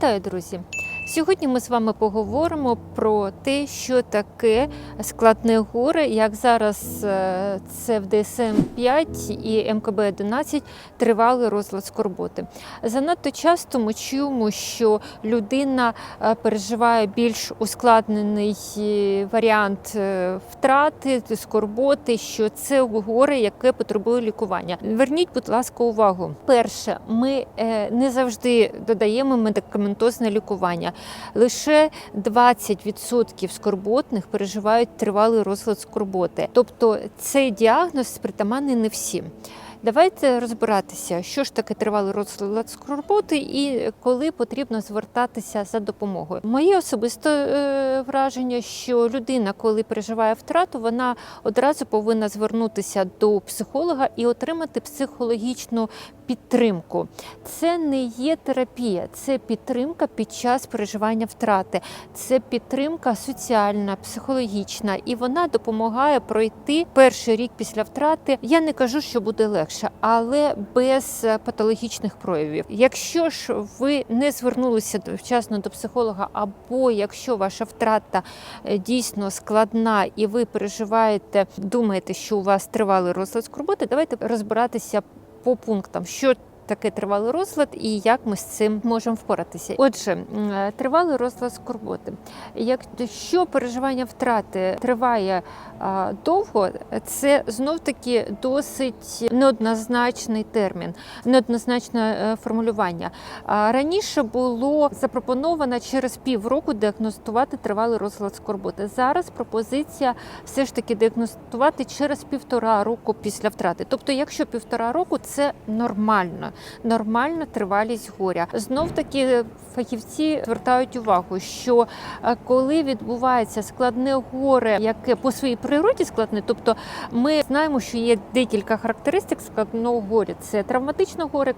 Вітаю, друзі! Сьогодні ми з вами поговоримо про те, що таке складне горе, як зараз е, це в ДСМ-5 і МКБ-11 тривалий розлад скорботи. Занадто часто ми чуємо, що людина е, переживає більш ускладнений е, варіант втрати, скорботи, що це горе, яке потребує лікування. Верніть, будь ласка, увагу. Перше, ми не завжди додаємо медикаментозне лікування. Лише 20% скорботних переживають тривалий розлад скорботи. Тобто цей діагноз притаманний не всім. Давайте розбиратися, що ж таке тривалий розлад скорботи і коли потрібно звертатися за допомогою. Моє особисте е, враження, що людина, коли переживає втрату, вона одразу повинна звернутися до психолога і отримати психологічну підтримку. Це не є терапія, це підтримка під час переживання втрати, це підтримка соціальна, психологічна, і вона допомагає пройти перший рік після втрати. Я не кажу, що буде легше, але без е, патологічних проявів. Якщо ж ви не звернулися вчасно до психолога, або якщо ваша втрата е, дійсно складна і ви переживаєте, думаєте, що у вас тривалий розлад скорботи, давайте розбиратися по пунктам, що таке тривалий розлад і як ми з цим можемо впоратися. Отже, тривалий розлад скорботи. Якщо переживання втрати триває довго, це знов таки досить неоднозначний термін, неоднозначне е, формулювання. Раніше було запропоновано через півроку діагностувати тривалий розлад скорботи. Зараз пропозиція все ж таки діагностувати через півтора року після втрати. Тобто, якщо півтора року, це нормально, нормальна тривалість горя. Знов таки фахівці звертають увагу, що е, коли відбувається складне горе, яке по своїй природі складне, тобто ми знаємо, що є декілька характеристик складного горя. Це травматичне горе,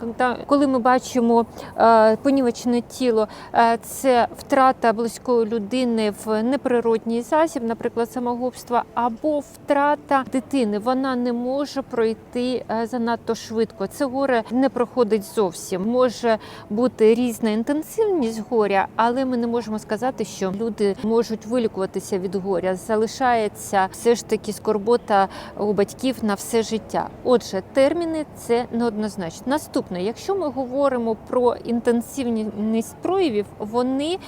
коли- ми бачимо е, понівечене тіло, е, це втрата близької людини в неприродній засіб, наприклад, самогубства, або втрата дитини. Вона не може пройти занадто швидко. Це горе не проходить зовсім. Може бути різна інтенсивність горя, але ми не можемо сказати, що люди можуть вилікуватися від горя. Залишається все ж таки скорбота у батьків на все життя. Отже, терміни це неоднозначно. Наступне, якщо ми говоримо про інтенсивність проявів, вони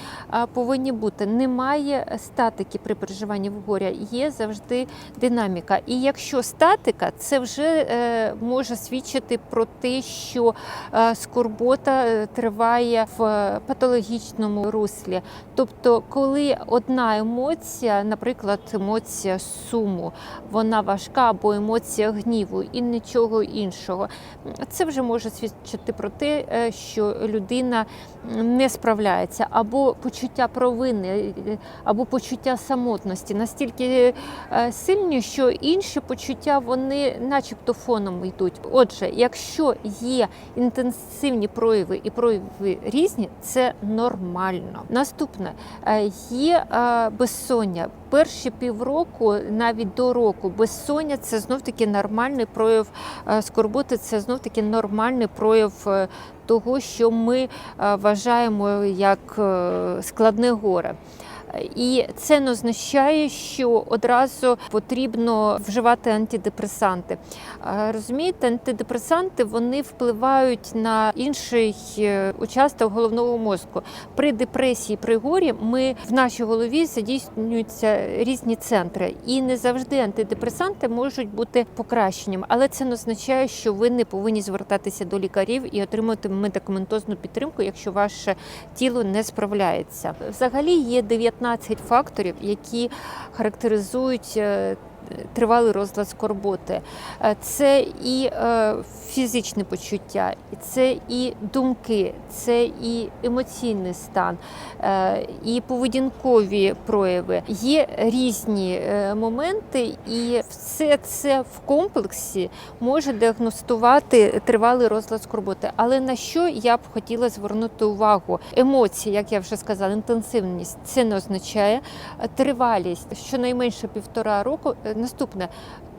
повинні бути. Немає статики при переживанні в горя, є завжди динаміка. І якщо статика, це вже е, може свідчити про те, що е, скорбота е, триває в патологічному руслі. Тобто, коли одна емоція, наприклад, емоція суму, вона важка або емоція гніву і нічого іншого, це вже може свідчити про те, е, що людина не справляється, або почуття провини, або почуття самотності настільки сильні, що інші почуття вони, начебто, фоном йдуть. Отже, якщо є інтенсивні прояви і прояви різні, це нормально. Наступне е, є е, безсоння. Перші півроку, навіть до року, безсоння це знов таки нормальний прояв е, скорботи, це знов таки нормальний прояв е, того, що ми е, вважаємо як складне горе. І це не означає, що одразу потрібно вживати антидепресанти. Розумієте, антидепресанти вони впливають на інший участок головного мозку. При депресії, при горі ми в нашій голові задійснюються різні центри, і не завжди антидепресанти можуть бути покращенням, але це не означає, що ви не повинні звертатися до лікарів і отримати медикаментозну підтримку, якщо ваше тіло не справляється. Взагалі є 19 факторів, які характеризують. Тривалий розлад скорботи, Е, це і е, фізичне почуття, це і думки, це і емоційний стан, е, і поведінкові прояви. Є різні моменти, і все це в комплексі може діагностувати тривалий розлад скорботи. Але на що я б хотіла звернути увагу? Емоції, як я вже сказала, інтенсивність це не означає тривалість, щонайменше півтора року. Наступне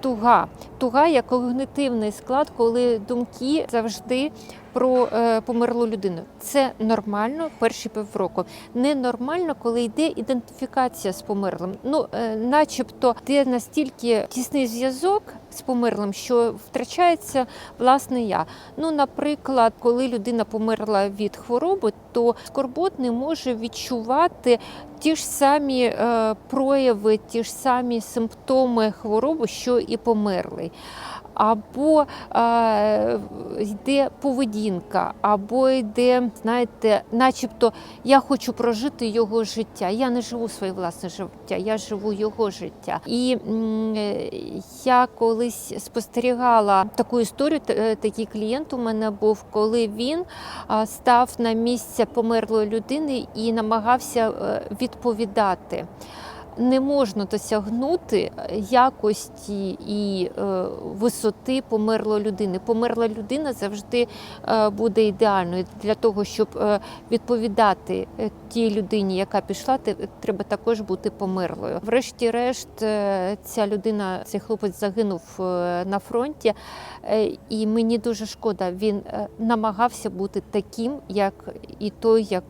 туга. Туга як когнитивний склад, коли думки завжди про е, померлу людину. Це нормально перші півроку. Ненормально, коли йде ідентифікація з померлим. Ну, е, начебто, йде настільки тісний зв'язок з померлим, що втрачається власне я. Ну, наприклад, коли людина померла від хвороби, то скорботний може відчувати ті ж самі е, прояви, ті ж самі симптоми хвороби, що і померлий. Або е, йде поведінка, або йде, знаєте, начебто я хочу прожити його життя. Я не живу своє власне життя, я живу його життя. І я колись спостерігала таку історію. е, Такий клієнт у мене був, коли він став на місце померлої людини і намагався е, відповідати. Не можна досягнути якості і е, висоти померлої людини. Померла людина завжди е, буде ідеальною для того, щоб е, відповідати тій людині, яка пішла, те- треба також бути померлою. Врешті-решт, ця людина, цей хлопець загинув на фронті, і мені дуже шкода. Він намагався бути таким, як і той, як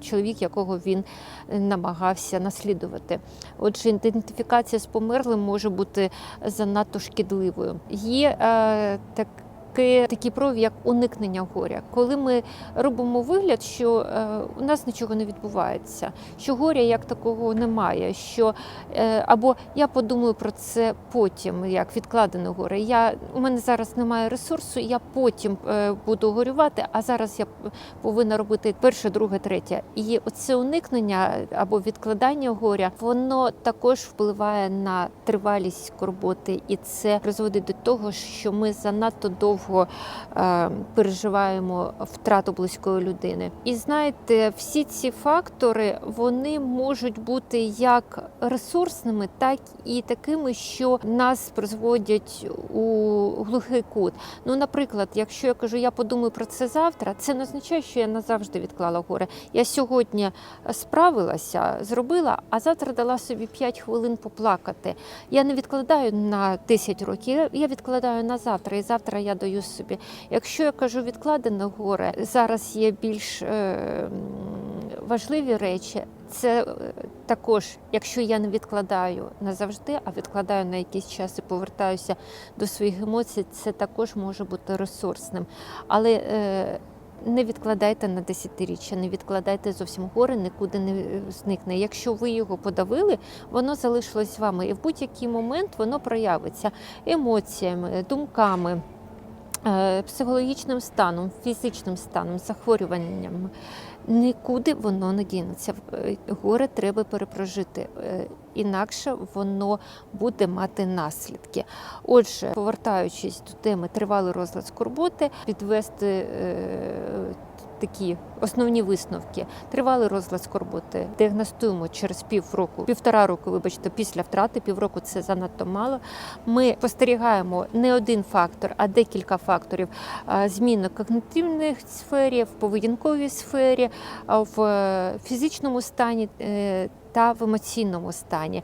чоловік, якого він намагався наслідувати. Отже, ідентифікація з померлим може бути занадто шкідливою. Є е, так. Такий прояв, як уникнення горя, коли ми робимо вигляд, що е, у нас нічого не відбувається, що горя як такого немає. Що е, або я подумаю про це потім, як відкладене горе. Я у мене зараз немає ресурсу, я потім е, буду горювати, а зараз я повинна робити перше, друге, третє. І оце уникнення або відкладання горя, воно також впливає на тривалість скорботи, і це призводить до того, що ми занадто довго е, переживаємо втрату близької людини. І знаєте, всі ці фактори вони можуть бути як ресурсними, так і такими, що нас призводять у глухий кут. Ну, наприклад, якщо я кажу, я подумаю про це завтра, це не означає, що я назавжди відклала горе. Я сьогодні справилася, зробила, а завтра дала собі 5 хвилин поплакати. Я не відкладаю на 10 років, я- відкладаю на завтра, і завтра я даю собі. Якщо я кажу відкладене горе, зараз є більш е, важливі речі. Це е, також, якщо я не відкладаю назавжди, а відкладаю на якийсь час і повертаюся до своїх емоцій, це також може бути ресурсним. Але е, не відкладайте на десятиріччя, не відкладайте зовсім горе, нікуди не зникне. Якщо ви його подавили, воно залишилось з вами, і в будь-який момент воно проявиться емоціями, думками. Е, Психологічним станом, фізичним станом, захворюванням нікуди воно не дінеться. Е, Горе треба перепрожити, е, інакше воно буде мати наслідки. Отже, повертаючись до теми тривалий розлад скорботи, підвести такі основні висновки. Тривалий розлад скорботи діагностуємо через півроку, півтора року, вибачте, після втрати. Півроку це занадто мало. Ми спостерігаємо не один фактор, а декілька факторів зміни в когнитивній сфері, в поведінковій сфері, в е, фізичному стані е, та в емоційному стані.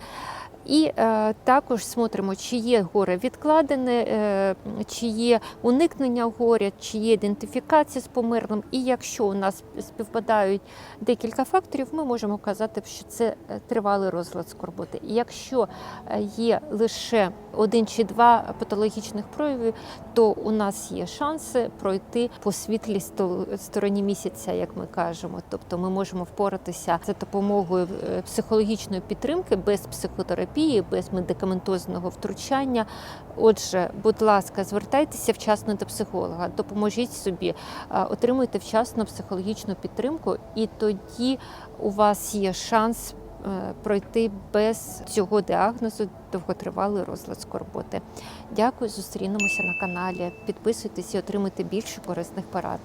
І е, також смотримо, чи є горе відкладене, е, чи є уникнення горя, чи є ідентифікація з померлим. І якщо у нас співпадають декілька факторів, ми можемо казати, що це е, тривалий розлад скорботи. І якщо е, є лише один чи два патологічних прояви, то у нас є шанси пройти по світлій стороні місяця, як ми кажемо. Тобто ми можемо впоратися за допомогою е, психологічної підтримки без психотерапії, без медикаментозного втручання. Отже, будь ласка, звертайтеся вчасно до психолога, допоможіть собі, отримуйте вчасно психологічну підтримку, і тоді у вас є шанс е, пройти без цього діагнозу довготривалий розлад скорботи. Дякую, зустрінемося на каналі. Підписуйтесь і отримуйте більше корисних порад.